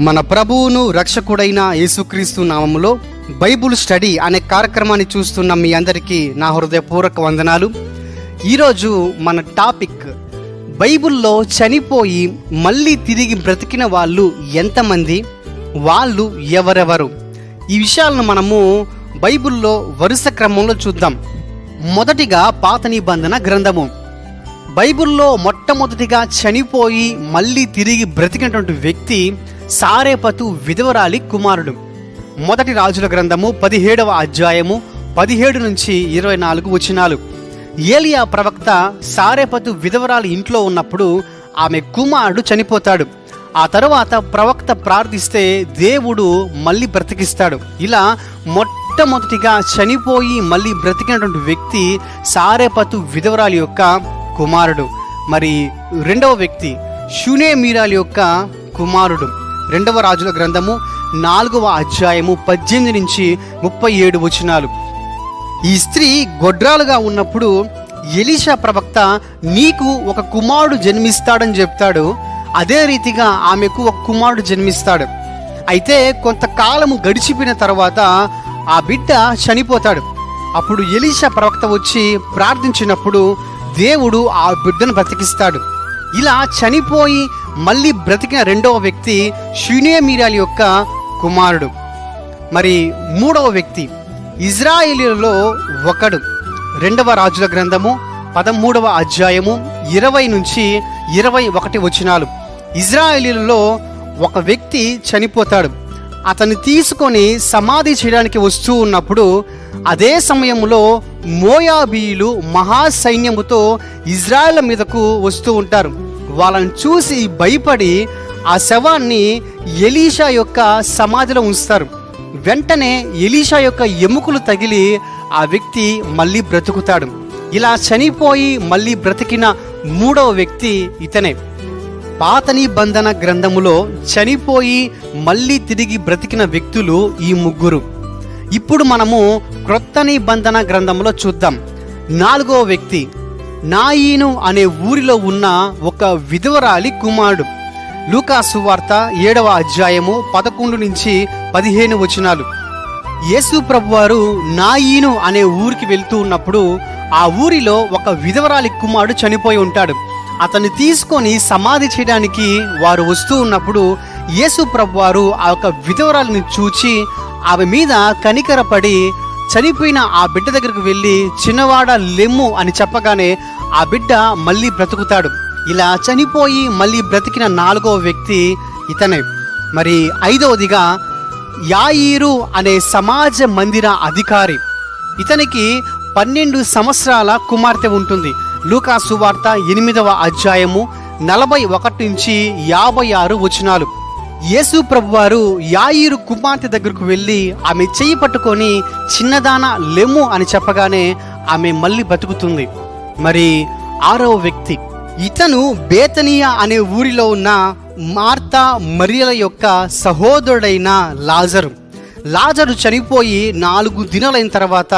మన ప్రభువును రక్షకుడైన యేసుక్రీస్తు నామములో బైబుల్ స్టడీ అనే కార్యక్రమాన్ని చూస్తున్న మీ అందరికీ నా హృదయపూర్వక వందనాలు. ఈరోజు మన టాపిక్ బైబిల్లో చనిపోయి మళ్ళీ తిరిగి బ్రతికిన వాళ్ళు ఎంతమంది వాళ్ళు ఎవరెవరు? ఈ విషయాలను మనము బైబిల్లో వరుస క్రమంలో చూద్దాం. మొదటిగా పాత నిబంధన గ్రంథము. బైబిల్లో మొట్టమొదటిగా చనిపోయి మళ్ళీ తిరిగి బ్రతికినటువంటి వ్యక్తి సారేపతు విధవరాలి కుమారుడు. మొదటి రాజుల గ్రంథము పదిహేడవ అధ్యాయము పదిహేడు నుంచి ఇరవై నాలుగు వచనాలు. ఏలియా ప్రవక్త సారేపతు విధవరాలి ఇంట్లో ఉన్నప్పుడు ఆమె కుమారుడు చనిపోతాడు. ఆ తరువాత ప్రవక్త ప్రార్థిస్తే దేవుడు మళ్ళీ బ్రతికిస్తాడు. ఇలా మొట్టమొదటిగా చనిపోయి మళ్ళీ బ్రతికినటువంటి వ్యక్తి సారేపతు విధవరాలి యొక్క కుమారుడు. మరి రెండవ వ్యక్తి షునే మీరాలి యొక్క కుమారుడు. రెండవ రాజుల గ్రంథము నాలుగవ అధ్యాయము పద్దెనిమిది నుంచి ముప్పై ఏడు వచనాలు. ఈ స్త్రీ గొడ్రాలుగా ఉన్నప్పుడు ఎలీషా ప్రవక్త నీకు ఒక కుమారుడు జన్మిస్తాడని చెప్తాడు. అదే రీతిగా ఆమెకు ఒక కుమారుడు జన్మిస్తాడు. అయితే కొంతకాలము గడిచిపోయిన తర్వాత ఆ బిడ్డ చనిపోతాడు. అప్పుడు ఎలీషా ప్రవక్త వచ్చి ప్రార్థించినప్పుడు దేవుడు ఆ బిడ్డను బ్రతికిస్తాడు. ఇలా చనిపోయి మళ్ళీ బ్రతికిన రెండవ వ్యక్తి షునేమీరాలి యొక్క కుమారుడు. మరి మూడవ వ్యక్తి ఇజ్రాయేలీలలో ఒకడు. రెండవ రాజుల గ్రంథము పదమూడవ అధ్యాయము ఇరవై నుంచి ఇరవై ఒకటి వచనాలు. ఇజ్రాయేలీలలో ఒక వ్యక్తి చనిపోతాడు. అతన్ని తీసుకొని సమాధి చేయడానికి వస్తూ ఉన్నప్పుడు అదే సమయంలో మోయాబీయులు మహాసైన్యముతో ఇజ్రాయెల్ మీదకు వస్తూ ఉంటారు. వాళ్ళని చూసి భయపడి ఆ శవాన్ని ఎలీషా యొక్క సమాధిలో ఉంచుతారు. వెంటనే ఎలీషా యొక్క ఎముకలు తగిలి ఆ వ్యక్తి మళ్ళీ బ్రతుకుతాడు. ఇలా చనిపోయి మళ్ళీ బ్రతికిన మూడవ వ్యక్తి ఇతనే. పాత నిబంధన గ్రంథములో చనిపోయి మళ్ళీ తిరిగి బ్రతికిన వ్యక్తులు ఈ ముగ్గురు. ఇప్పుడు మనము క్రొత్త నిబంధన గ్రంథంలో చూద్దాం. నాలుగవ వ్యక్తి నాయీను అనే ఊరిలో ఉన్న ఒక విధవరాలి కుమారుడు. లూకాసు వార్త ఏడవ అధ్యాయము పదకొండు నుంచి పదిహేను వచనాలు. యేసు ప్రభువారు నాయీను అనే ఊరికి వెళ్తూ ఉన్నప్పుడు ఆ ఊరిలో ఒక విధవరాలి కుమారుడు చనిపోయి ఉంటాడు. అతన్ని తీసుకొని సమాధి చేయడానికి వారు వస్తూ ఉన్నప్పుడు యేసు ప్రభువారు ఆ యొక్క విధవరాలను చూచి ఆమె మీద కనికరపడి చనిపోయిన ఆ బిడ్డ దగ్గరకు వెళ్ళి చిన్నవాడ లెమ్ము అని చెప్పగానే ఆ బిడ్డ మళ్ళీ బ్రతుకుతాడు. ఇలా చనిపోయి మళ్ళీ బ్రతికిన నాలుగవ వ్యక్తి ఇతనే. మరి ఐదవదిగా యాయిరు అనే సమాజ మందిర అధికారి. ఇతనికి పన్నెండు సంవత్సరాల కుమార్తె ఉంటుంది. లూకాసు వార్త ఎనిమిదవ అధ్యాయము నలభై ఒకటి నుంచి యాభై ఆరు వచనాలు. యేసు ప్రభువారు యాయిరు కుమార్తె దగ్గరకు వెళ్ళి ఆమె చెయ్యి పట్టుకొని చిన్నదాన లెమ్ము అని చెప్పగానే ఆమె మళ్ళీ బతుకుతుంది. మరి ఆరవ వ్యక్తి ఇతను బేతనియా అనే ఊరిలో ఉన్న మార్తా మరియల యొక్క సహోదరుడైన లాజరు. లాజరు చనిపోయి నాలుగు దినాలైన తర్వాత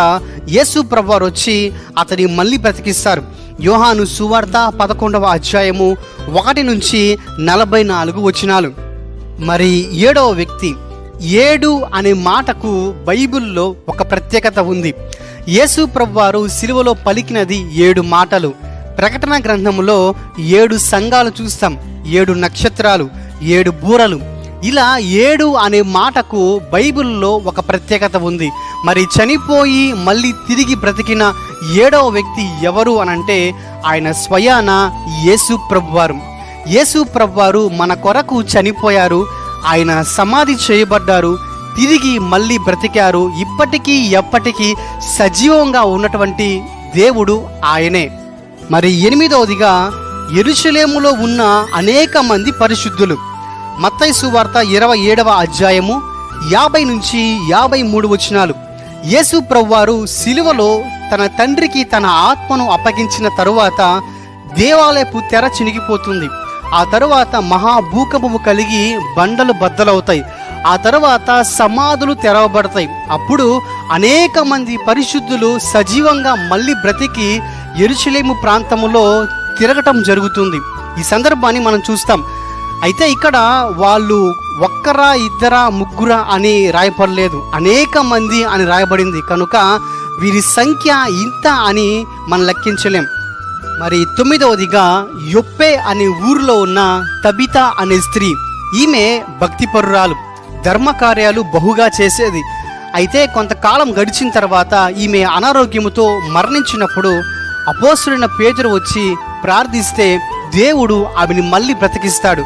యేసు ప్రభువారు వచ్చి అతని మళ్ళీ బ్రతికిస్తారు. యోహాను సువార్త పదకొండవ అధ్యాయము ఒకటి నుంచి నలభై నాలుగు వచనాలు. మరి ఏడవ వ్యక్తి ఏడు అనే మాటకు బైబిల్లో ఒక ప్రత్యేకత ఉంది. యేసు ప్రభువారు సిలువలో పలికినది ఏడు మాటలు. ప్రకటన గ్రంథములో ఏడు సంఘాలు చూస్తాం. ఏడు నక్షత్రాలు ఏడు బూరలు. ఇలా ఏడు అనే మాటకు బైబిల్లో ఒక ప్రత్యేకత ఉంది. మరి చనిపోయి మళ్ళీ తిరిగి బ్రతికిన ఏడవ వ్యక్తి ఎవరు అనంటే ఆయన స్వయాన యేసు ప్రభువారు. యేసు ప్రభువారు మన కొరకు చనిపోయారు ఆయన సమాధి చేయబడ్డారు తిరిగి మళ్ళీ బ్రతికారు ఇప్పటికీ ఎప్పటికీ సజీవంగా ఉన్నటువంటి దేవుడు ఆయనే. మరి ఎనిమిదవదిగా ఎరుషలేములో ఉన్న అనేక మంది పరిశుద్ధులు. మత్తైసు వార్త ఇరవై ఏడవ అధ్యాయము యాభై నుంచి యాభై మూడు వచనాలు. యేసు ప్రభువారు సిలువలో తన తండ్రికి తన ఆత్మను అప్పగించిన తరువాత దేవాలయపు తెర చినిగిపోతుంది. ఆ తరువాత మహా భూకంపము కలిగి బండలు బద్దలవుతాయి. ఆ తర్వాత సమాధులు తెరవబడతాయి. అప్పుడు అనేక మంది పరిశుద్ధులు సజీవంగా మళ్ళీ బ్రతికి ఎరుషలేము ప్రాంతములో తిరగటం జరుగుతుంది. ఈ సందర్భాన్ని మనం చూస్తాం. అయితే ఇక్కడ వాళ్ళు ఒక్కరా ఇద్దరా ముగ్గురా అని రాయపడలేదు అనేక మంది అని రాయబడింది. కనుక వీరి సంఖ్య ఇంత అని మనం లెక్కించలేం. మరి తొమ్మిదవదిగా యొప్పే అనే ఊరిలో ఉన్న తబిత అనే స్త్రీ ఈమె భక్తిపరురాలు ధర్మకార్యాలు బహుగా చేసేది. అయితే కొంతకాలం గడిచిన తర్వాత ఈమె అనారోగ్యముతో మరణించినప్పుడు అపోసులైన పేదరు వచ్చి ప్రార్థిస్తే దేవుడు ఆమెని మళ్ళీ బ్రతికిస్తాడు.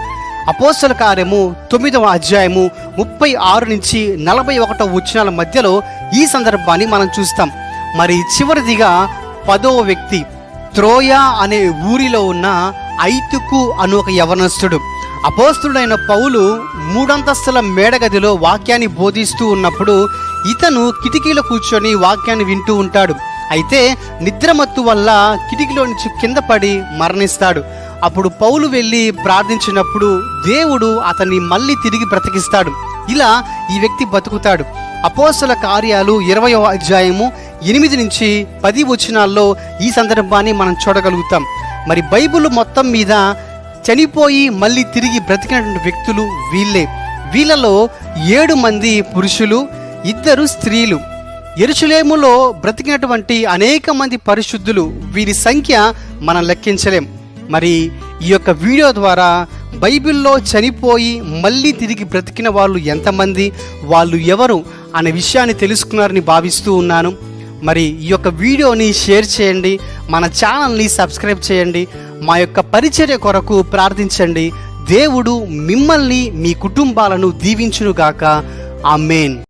అపోసల కార్యము తొమ్మిదవ అధ్యాయము ముప్పై ఆరు నుంచి నలభై ఒకటో వచ్చినాల మధ్యలో ఈ సందర్భాన్ని మనం చూస్తాం. మరి చివరిదిగా పదవ వ్యక్తి త్రోయా అనే ఊరిలో ఉన్న ఐతుకు అను ఒక యవనస్తుడు. అపోస్తుడైన పౌలు మూడంతస్తుల మేడగదిలో వాక్యాన్ని బోధిస్తూ ఉన్నప్పుడు ఇతను కిటికీలో కూర్చొని వాక్యాన్ని వింటూ ఉంటాడు. అయితే నిద్రమత్తు వల్ల కిటికీలో నుంచి కింద పడి మరణిస్తాడు. అప్పుడు పౌలు వెళ్ళి ప్రార్థించినప్పుడు దేవుడు అతన్ని మళ్ళీ తిరిగి బ్రతికిస్తాడు. ఇలా ఈ వ్యక్తి బతుకుతాడు. అపోస్తుల కార్యాలు ఇరవయో అధ్యాయము ఎనిమిది నుంచి పది వచనాల్లో ఈ సందర్భాన్ని మనం చూడగలుగుతాం. మరి బైబిల్ మొత్తం మీద చనిపోయి మళ్ళీ తిరిగి బ్రతికినటువంటి వ్యక్తులు వీళ్ళే. వీళ్ళలో ఏడు మంది పురుషులు ఇద్దరు స్త్రీలు. ఎరుచులేములో బ్రతికినటువంటి అనేక మంది పరిశుద్ధులు వీరి సంఖ్య మనం లెక్కించలేం. మరి ఈ యొక్క వీడియో ద్వారా బైబిల్లో చనిపోయి మళ్ళీ తిరిగి బ్రతికిన వాళ్ళు ఎంతమంది వాళ్ళు ఎవరు అనే విషయాన్ని తెలుసుకున్నారని భావిస్తూ ఉన్నాను. మరి ఈ యొక్క వీడియోని షేర్ చేయండి మన ఛానల్ని సబ్స్క్రైబ్ చేయండి మా యొక్క పరిచర్య కొరకు ప్రార్థించండి. దేవుడు మిమ్మల్ని మీ కుటుంబాలను దీవించునుగాక. మెయిన్